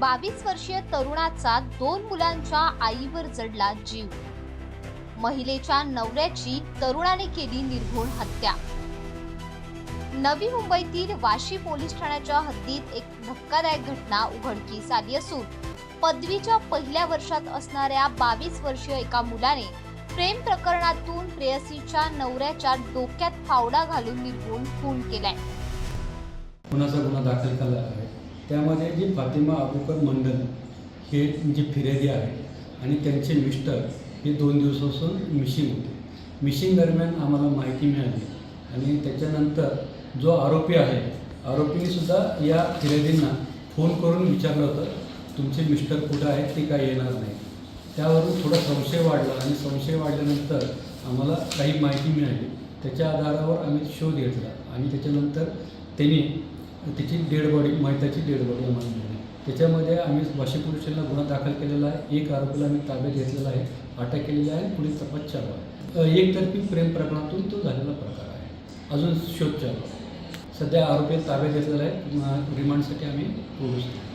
बावीस वर्षीय तरुणाचा दोन मुलांच्या आईवर जडला जीव. महिलेच्या नवऱ्याची तरुणाने केली निर्घुण हत्या. नवी मुंबईतील वाशी पोलीस ठाण्याच्या हद्दीत एक धक्कादायक घटना उघडकीस आली असून पदवीच्या पहिल्या वर्षात असणाऱ्या बावीस वर्षीय एका मुलाने प्रेम प्रकरणातून प्रेयसीच्या नवऱ्याच्या डोक्यात फावडा घालून निर्घुण खून केलाय. गुन्हा दाखल केला आहे. त्यामध्ये जी फातिमा अबुकर मंडल हे जे फिर्यादी आहे आणि त्यांचे मिस्टर हे दोन दिवसापासून मिशिंग होते. मिशिंग दरम्यान आम्हाला माहिती मिळाली आणि त्याच्यानंतर जो आरोपी आहे आरोपीनेसुद्धा या फिर्यादींना फोन करून विचारलं होतं तुमचे मिस्टर कुठं आहेत ते काय येणार नाही त्यावरून थोडा संशय वाढला आणि संशय वाढल्यानंतर आम्हाला काही माहिती मिळाली. त्याच्या आधारावर आम्ही शोध घेतला आणि त्याच्यानंतर त्यांनी त्याची डेड बॉडी मैताची डेड बॉडी आम्हाला मिळाली त्याच्यामध्ये आम्ही वाशी पोलीस स्टेशनला गुन्हा दाखल केलेला आहे. एक आरोपीला आम्ही ताब्यात घेतलेला आहे. अटक केलेली आहे. आणि पुढील तपास चालू आहे. एकतर्फी प्रेम प्रकरणातून तो झालेला प्रकार आहे. अजून शोध चालू आहे. सध्या आरोपी ताब्यात घेतलेला आहे. रिमांडसाठी आम्ही पोहोचतो